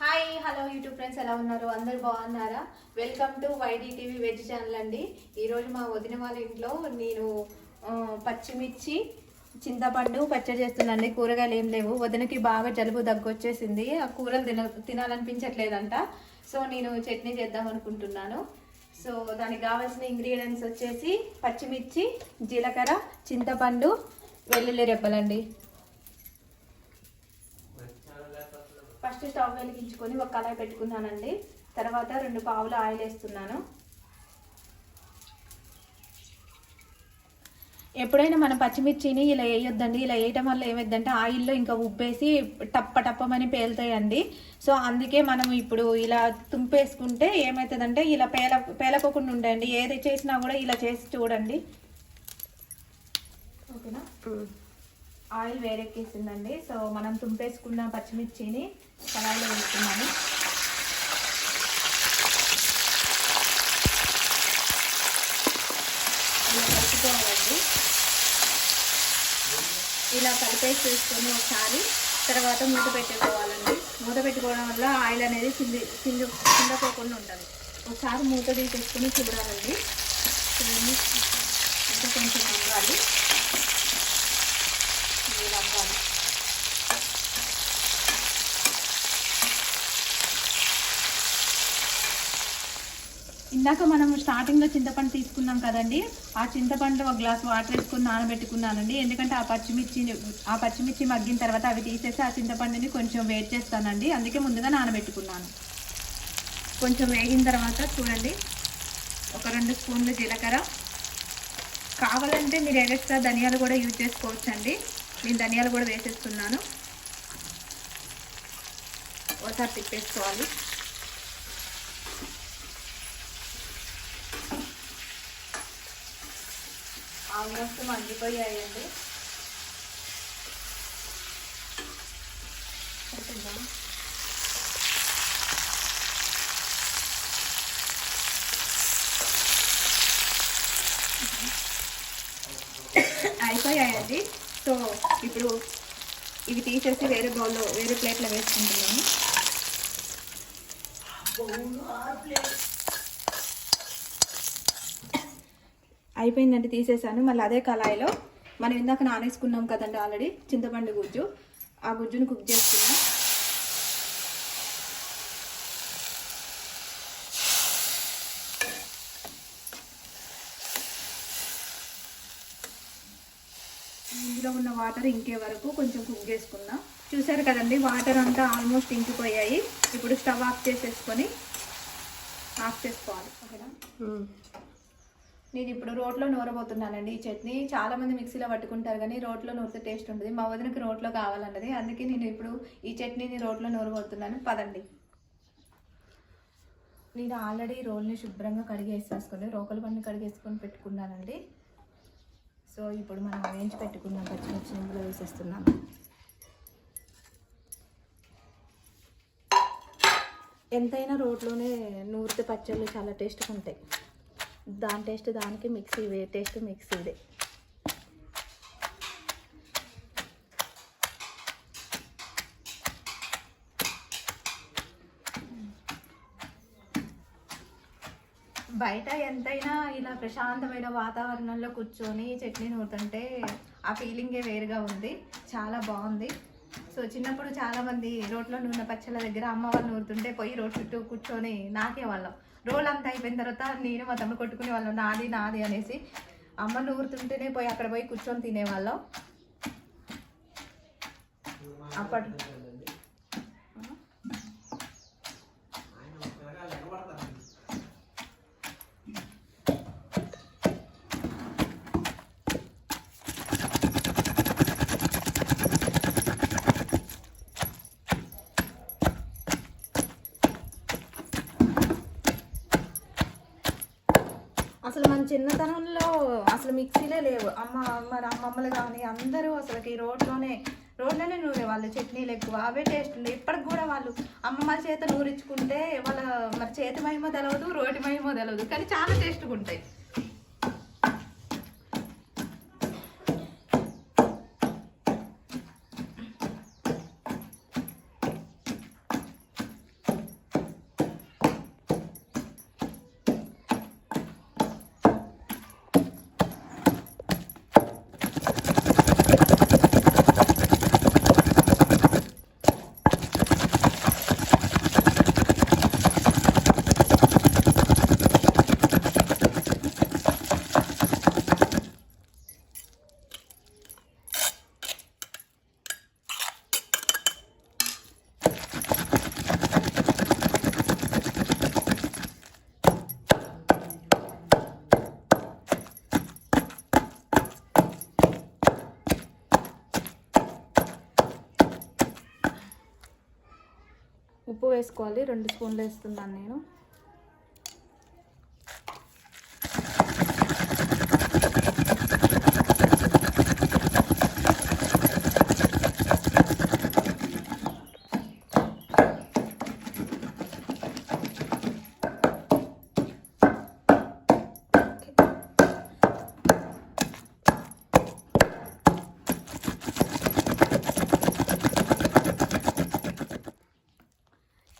Hi hello YouTube friends ఎలా ఉన్నారు? అందరు బాగున్నారా? Welcome to Y D TV veg channel అండి. ఈరోజు మా వదిన వాళ్ళ ఇంట్లో నేను పచ్చిమిర్చి చింతపండు పచ్చడి చేస్తున్నానండి. కూరగాయలు ఏం లేవు. వదినకి బాగా జలుబు దగ్గు వచ్చేసింది ఆ కూరలు తిన తినాలనిపించట్లేదంట. సో నేను చట్నీ చేద్దాం అనుకుంటున్నాను. సో దానికి కావాల్సిన ఇంగ్రీడియంట్స్ వచ్చేసి పచ్చిమిర్చి జీలకర్ర చింతపండు వెల్లుల్లి రెబ్బలండి. ఫస్ట్ స్టవ్ వెలిగించుకొని ఒక కళాయి పెట్టుకున్నానండి. తర్వాత రెండు పావులు ఆయిల్ వేస్తున్నాను. ఎప్పుడైనా మనం పచ్చిమిర్చిని ఇలా వేయొద్దండి. ఇలా వేయటం వల్ల ఏమైందంటే ఆయిల్లో ఇంకా ఉబ్బేసి టప్ప టప్పమని పేలుతాయండి. సో అందుకే మనం ఇప్పుడు ఇలా తుంపేసుకుంటే ఏమవుతుందంటే ఇలా పేల పేలకోకుండా ఉండండి. ఏది చేసినా కూడా ఇలా చేసి చూడండి. ఓకేనా? ఆయిల్ వేరెక్కేసిందండి సో మనం తుంపేసుకున్న పచ్చిమిర్చిని కళాయిలో వేస్తున్నాము. ఇలా కలుపుకోవాలండి. ఇలా కలిపేసి వేసుకొని ఒకసారి తర్వాత మూత పెట్టుకోవాలండి మూత పెట్టుకోవడం వల్ల ఆయిల్ అనేది చింది చింది చిందకోకుండా ఉంటుంది. ఒకసారి మూత తీసేసుకొని చూడాలండి. చూడండి. ఇంకా కొంచెం అవ్వాలి ఇందాక మనం స్టార్టింగ్లో చింతపండు తీసుకున్నాం కదండి. ఆ చింతపండు ఒక గ్లాస్ వాటర్ వేసుకుని నానబెట్టుకున్నానండి. ఎందుకంటే ఆ పచ్చిమిర్చి ఆ పచ్చిమిర్చి మగ్గిన తర్వాత అవి తీసేసి ఆ చింతపండుని కొంచెం వేట్ చేస్తానండి. అందుకే ముందుగా నానబెట్టుకున్నాను. కొంచెం వేగిన తర్వాత చూడండి. ఒక రెండు స్పూన్లు జీలకర్ర. కావాలంటే మీరు ఎక్స్ట్రా ధనియాలు కూడా యూజ్ చేసుకోవచ్చండి. నేను ధనియాలు కూడా వేసేస్తున్నాను. ఒకసారి తిప్పేసుకోవాలి. ఆల్మోస్ట్ మండిపోయాయండి. అయిపోయాయండి. సో ఇప్పుడు ఇవి తీసేసి వేరే బౌల్లో వేరే ప్లేట్లో వేసుకుంటున్నాము అయిపోయిందండి తీసేసాను. మళ్ళీ అదే కళాయిలో మనం ఇందాక నానేసుకున్నాం కదండి ఆల్రెడీ చింతపండు గుజ్జు. ఆ గుజ్జును కుక్ చేసుకున్నాం. ఇందులో ఉన్న వాటర్ ఇంకే వరకు కొంచెం కుక్ చేసుకుందాం చూసారు కదండి వాటర్ అంతా ఆల్మోస్ట్ ఇంకిపోయాయి. ఇప్పుడు స్టవ్ ఆఫ్ చేసేసుకొని ఆఫ్ చేసుకోవాలి. ఓకేనా? నేను ఇప్పుడు రోట్లో నూరబోతున్నానండి ఈ చట్నీ. చాలా మంది మిక్సీలో పట్టుకుంటారు కానీ రోట్లో నూరితే టేస్ట్ ఉంటుంది మా వదినకి రోట్లో కావాలన్నది. అందుకే నేను ఇప్పుడు ఈ చట్నీని రోట్లో నూరబోతున్నాను. పదండి. నేను ఆల్రెడీ రోల్ని శుభ్రంగా కడిగేసేసుకొని రోకల పన్ను కడిగేసుకొని పెట్టుకున్నానండి. సో ఇప్పుడు మనం వేయించి పెట్టుకున్న పచ్చిమిర్చి ఇందులో వేసేస్తున్నాము ఎంతైనా రోట్లోనే నూరితే పచ్చళ్ళు చాలా టేస్ట్గా ఉంటాయి. దాని టేస్ట్ దానికి మిక్సీ టేస్ట్ మిక్సీదే బయట ఎంతైనా ఇలా ప్రశాంతమైన వాతావరణంలో కూర్చొని చట్నీ నూరుతుంటే ఆ ఫీలింగే వేరుగా ఉంది. చాలా బాగుంది. సో చిన్నప్పుడు చాలామంది రోడ్లో నూనె పచ్చళ్ళ దగ్గర అమ్మ వాళ్ళు నూరుతుంటే పోయి రోడ్ చుట్టూ కూర్చొని నాకే వాళ్ళం. రోల్ అంతా అయిపోయిన తర్వాత నేను మా తమ్ముడు కొట్టుకునే వాళ్ళం. నాది నాది అనేసి అమ్మ నూరుతుంటేనే పోయి అక్కడ పోయి కూర్చొని తినేవాళ్ళం. అప్పటి అసలు మన చిన్నతనంలో అసలు మిక్సీలే లేవు. అమ్మ మన అమ్మమ్మలు కానీ అందరూ అసలు ఈ రోడ్లోనే రోడ్లోనే నూరే వాళ్ళు. చట్నీలు ఎక్కువ అవే టేస్ట్ ఉండే ఇప్పటికి కూడా వాళ్ళు అమ్మమ్మ చేత నూరించుకుంటే వాళ్ళ మరి చేతి మహిమ తెలవదు రోటి మహిమ తెలవదు. కానీ చాలా టేస్ట్గా ఉంటాయి. ఉప్పు వేసుకోవాలి రెండు స్పూన్లు వేస్తున్నాను నేను.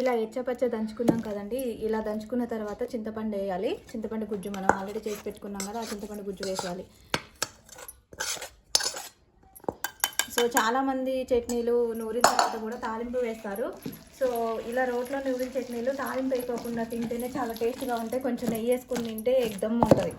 ఇలా ఎచ్చపచ్చ దంచుకున్నాం కదండి. ఇలా దంచుకున్న తర్వాత చింతపండు వేయాలి. చింతపండు గుజ్జు మనం ఆల్రెడీ చేసి పెట్టుకున్నాం కదా ఆ చింతపండు గుజ్జు వేసేయాలి. సో చాలామంది చట్నీలు నూరిన తర్వాత కూడా తాలింపు వేస్తారు. సో ఇలా రోట్లో నూరిన చట్నీలు తాలింపు వేసుకోకుండా తింటేనే చాలా టేస్ట్గా ఉంటాయి. కొంచెం నెయ్యి వేసుకుని తింటే ఎగ్దమ్ ఉంటుంది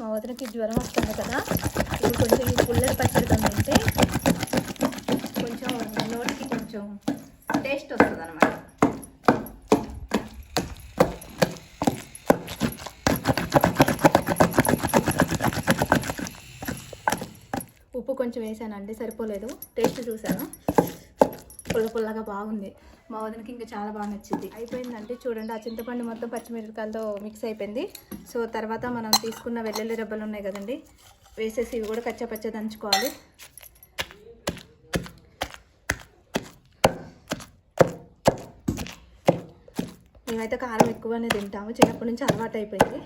మా వదినకి జ్వరం వస్తుంది కదా. ఇప్పుడు కొంచెం ఈ పుల్లటి పచ్చడి తింటే కొంచెం నోటికి కొంచెం టేస్ట్ వస్తుంది అనమాట ఉప్పు కొంచెం వేసానండి సరిపోలేదు. టేస్ట్ చూశాను. పుల్ల పుల్లగా బాగుంది. మా వదినకి ఇంకా చాలా బాగా నచ్చింది. అయిపోయిందంటే చూడండి ఆ చింతపండు మొత్తం పచ్చిమిరపకాయలతో మిక్స్ అయిపోయింది. సో తర్వాత మనం తీసుకున్న వెల్లుల్లి రెబ్బలు ఉన్నాయి కదండి వేసేసి ఇవి కూడా కచ్చా పచ్చ దంచుకోవాలి. మేమైతే కారం ఎక్కువనే తింటాము చిన్నప్పటి నుంచి అలవాటు అయిపోయింది.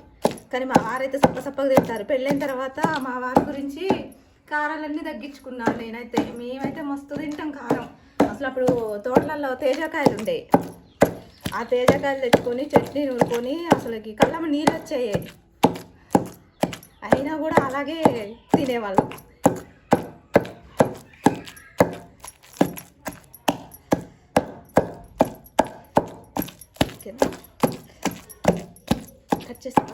కానీ మా వారైతే సప్ప సప్పగా తింటారు. పెళ్ళైన తర్వాత మా వారి గురించి కారాలన్నీ తగ్గించుకున్నాను నేనైతే. మేమైతే మస్తు తింటాం కారం. అసలు అప్పుడు తోటలలో తేజకాయలు ఉండేవి ఆ తేజకాయలు తెచ్చుకొని చట్నీ నూరుకొని అసలుకి కళ్ళమ్మ నీళ్ళు వచ్చాయి అయినా కూడా అలాగే తినేవాళ్ళం. కట్ చేస్తాం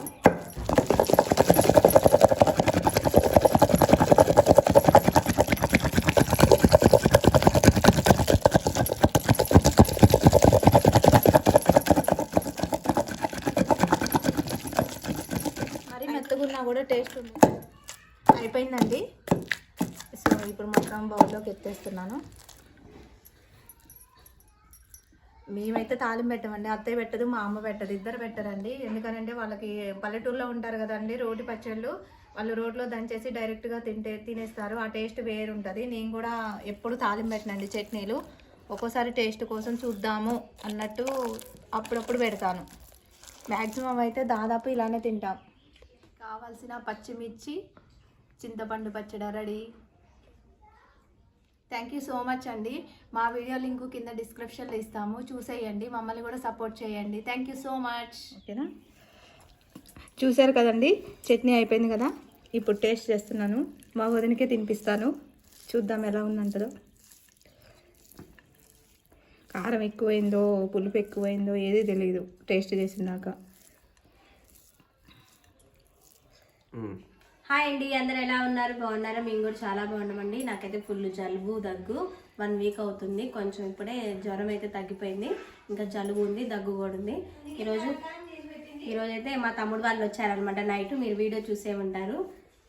మరి మెత్తగున్నా కూడా టేస్ట్ ఉంది. అయిపోయిందండి. సో ఇప్పుడు మొత్తం బౌల్లోకి ఎత్తేస్తున్నాను. మేమైతే తాళం పెట్టమండి. అత్తయ్య పెట్టదు మా అమ్మ పెట్టదు ఇద్దరు పెట్టరండి. ఎందుకనంటే వాళ్ళకి పల్లెటూరులో ఉంటారు కదండి రోటి పచ్చళ్ళు. వాళ్ళు రోడ్లో దంచేసి డైరెక్ట్గా తింటే తినేస్తారు. ఆ టేస్ట్ వేరు ఉంటుంది నేను కూడా ఎప్పుడు తాళం పెట్టనండి చట్నీలు. ఒక్కోసారి టేస్ట్ కోసం చూద్దాము అన్నట్టు అప్పుడప్పుడు పెడతాను. మ్యాక్సిమం అయితే దాదాపు ఇలానే తింటాం. కావాల్సిన పచ్చిమిర్చి చింతపండు పచ్చడి ready. Thank you so much అండి. మా వీడియో లింక్ కింద డిస్క్రిప్షన్లో ఇస్తాము. చూసేయండి. మమ్మల్ని కూడా సపోర్ట్ చేయండి. థ్యాంక్ యూ సో మచ్ ఓకేనా? చూశారు కదండి? చట్నీ అయిపోయింది కదా? ఇప్పుడు టేస్ట్ చేస్తున్నాను. మా వదినకే తినిపిస్తాను. చూద్దాం ఎలా ఉందంటదో. కారం ఎక్కువైందో పులుపు ఎక్కువైందో ఏది తెలియదు టేస్ట్ చేసినాక. హాయ్ అండి అందరు ఎలా ఉన్నారు? బాగున్నారా? మేము కూడా చాలా బాగున్నామండి. నాకైతే ఫుల్ జలుబు దగ్గు వన్ వీక్ అవుతుంది. కొంచెం ఇప్పుడే జ్వరం అయితే తగ్గిపోయింది. ఇంకా జలుబు ఉంది దగ్గు కూడా ఉంది. ఈరోజు ఈరోజు అయితే మా తమ్ముడు వాళ్ళు వచ్చారనమాట నైట్. మీరు వీడియో చూసే ఉంటారు.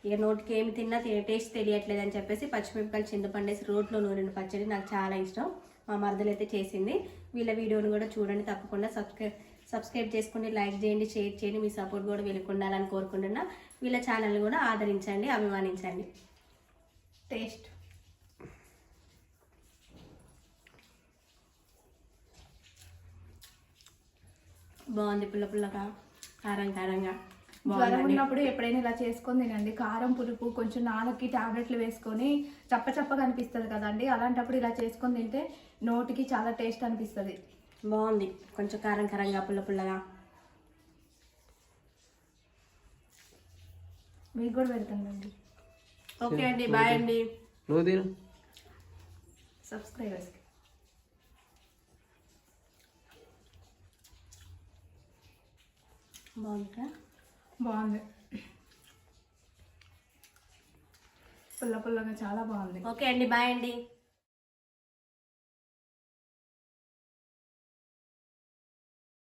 ఇక నోటికి ఏమి తిన్నా టేస్ట్ తెలియట్లేదు అని చెప్పేసి పచ్చిమిరపకాయలు చింతపండేసి రోట్లో నూరిన పచ్చడి. నాకు చాలా ఇష్టం. మా మరదలు అయితే చేసింది. వీళ్ళ వీడియోని కూడా చూడండి తప్పకుండా సబ్స్క్రైబ్ సబ్స్క్రైబ్ చేసుకోండి లైక్ చేయండి షేర్ చేయండి. మీ సపోర్ట్ కూడా వీళ్ళకి ఉండాలని కోరుకుంటున్నా. వీళ్ళ ఛానల్ కూడా ఆదరించండి అభిమానించండి. టేస్ట్. బాగుంది పుల్ల పుల్లగా కారం కారంగా. జ్వరం ఉన్నప్పుడు ఎప్పుడైనా ఇలా చేసుకొని తినండి. కారం పులుపు కొంచెం నాలుగుకి టాబ్లెట్లు వేసుకొని చప్ప చప్పగా అనిపిస్తుంది కదండి. అలాంటప్పుడు ఇలా చేసుకొని తింటే నోటికి చాలా టేస్ట్ అనిపిస్తుంది. బాగుంది. కొంచెం కారం కారంగా పుల్ల పుల్లగా. మీకు కూడా పెడతానండి. ఓకే అండి. బాయ్ అండి. నువ్వు తిను. సబ్స్క్రైబర్స్కి. బాగుందా బాగుంది. పుల్ల పుల్లగా చాలా బాగుంది. ఓకే అండి బాయ్ అండి.